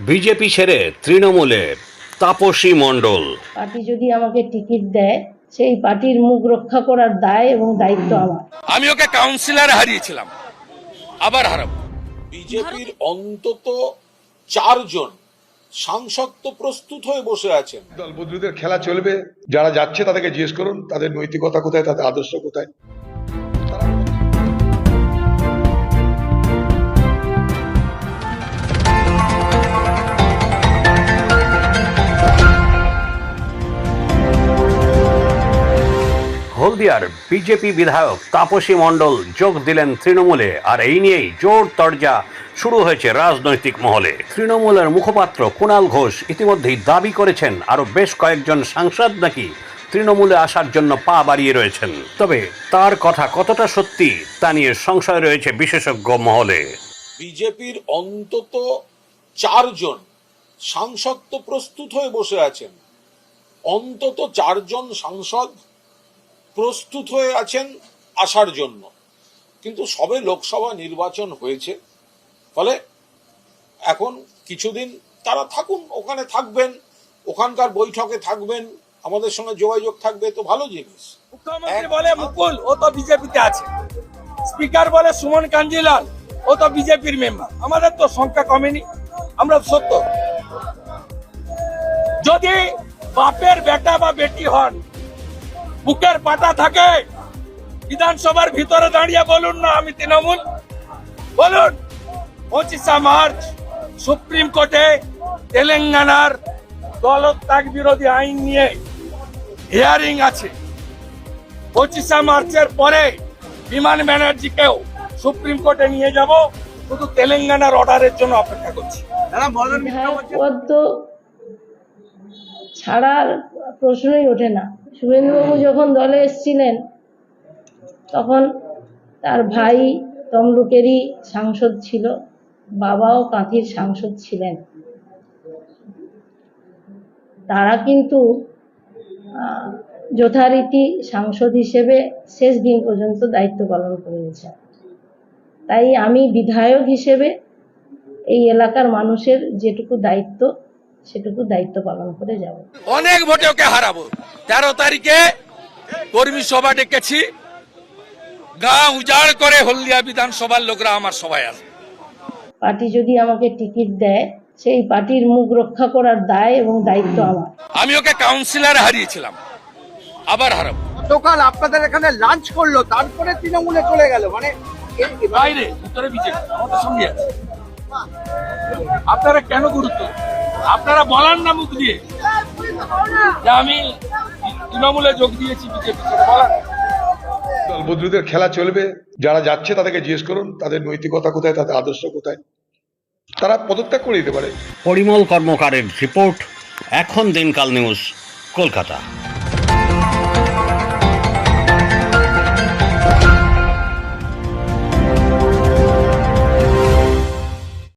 BJP ছেড়ে তৃণমূলে তাপসী মণ্ডল। Party যদি আমাকে টিকিট দেয় সেই পার্টির মুখ রক্ষা করার দায় এবং দায়িত্ব আমার। আমি ওকে কাউন্সিলর হারিয়েছিলাম। আবার হারাবো। বিজেপির অন্তত চারজন সাংসদ তো প্রস্তুত হয়ে বসে আছেন। দল বদলুদের খেলা চলবে। যারা যাচ্ছে তাদেরকে জিজ্ঞেস করুন তাদের নৈতিকতা কোথায় তাদের আদর্শ কোথায়? হলদিয়ার বিজেপি বিধায়ক তাপসী মণ্ডল যোগ দিলেন তৃণমূলে, আর এই নিয়েই জোর তরজা শুরু হয়েছে রাজনৈতিক মহলে। তৃণমূলের মুখপাত্র কুণাল ঘোষ ইতিমধ্যেই দাবি করেছেন আরও বেশ কয়েকজন সাংসদ নাকি তৃণমূলে আসার জন্য পা বাড়িয়ে রয়েছেন। তবে তার কথা কতটা সত্যি তা নিয়ে সংশয় রয়েছে বিশেষজ্ঞ মহলে। বিজেপির অন্তত চারজন সাংসদ তো প্রস্তুত হয়ে বসে আছেন। অন্তত চারজন সাংসদ প্রস্তুত হয়ে আছেন আসার জন্য। কিন্তু সবে লোকসভা নির্বাচন হয়েছে, ফলে এখন কিছুদিন তারা থাকুন, ওখানে থাকবেন, ওখানকার বৈঠকে থাকবেন, আমাদের সঙ্গে যোগাযোগ থাকবে, তো ভালো জিনিস। মুখ্যমন্ত্রী বলে মুকুল, ও তো বিজেপিতে আছে। স্পিকার বলে সুমন কাঞ্জিলাল, ও তো বিজেপির মেম্বার। আমাদের তো সংখ্যা কমেনি, আমরা সত্য। যদি বাপের বেটা বা বেটি হন বুকের পাতা থাকে। বিধানসভার ভিতরে দাঁড়িয়ে বলুন না আমি তৃণমূল। বলুন পঁচিশা মার্চ সুপ্রিম কোর্টে তেলেঙ্গানার দলত্যাগ বিরোধী আইন নিয়ে হিয়ারিং আছে। পঁচিশে মার্চের পরে বিমান ব্যানার্জিকেও সুপ্রিম কোর্টে নিয়ে যাব। শুধু তেলেঙ্গানার অর্ডারের জন্য অপেক্ষা করছি। ছাড়ার প্রশ্নই ওঠে না। শুভেন্দুবাবু যখন দলে এসেছিলেন, তখন তার ভাই তমলুকেরই সাংসদ ছিল, বাবাও কাঁথির সাংসদ ছিলেন। তারা কিন্তু যথারীতি সাংসদ হিসেবে শেষ দিন পর্যন্ত দায়িত্ব পালন করে গেছেন তাই আমি বিধায়ক হিসেবে এই এলাকার মানুষের যেটুকু দায়িত্ব সেটুকু দায়িত্ব পালন করে যাব। অনেক ভোটে ওকে হারাবো। তেরো তারিখে কর্মী সভা ডেকেছি। গা উজাড় করে হলদিয়া বিধানসভার লোকরা আমার সবাই আসবে। পার্টি যদি আমাকে টিকিট দেয় সেই পার্টির মুখ রক্ষা করার দায় এবং দায়িত্ব আমার। আমি ওকে কাউন্সিলর হারিয়েছিলাম। আবার হারাবো। গতকাল আপনাদের এখানে লাঞ্চ করল তারপরে তৃণমূলে চলে গেল। মানে বাইরে ভিতরে বিজেপি আমাদের সঙ্গে আছে। আপনারা কেন গুরুত্ব আপনারা বলার না মুখ দিয়ে। যে আমি তৃণমূলে যোগ দিয়েছি বিজেপি বলার দল খেলা চলবে যারা যাচ্ছে তাদেরকে জিজ্ঞেস করুন তাদের নৈতিকতা কোথায় তাদের আদর্শ কোথায়। তারা পদত্যাগ করে দিতে পারে। পরিমল কর্মকারের রিপোর্ট এখন দিনকাল নিউজ কলকাতা।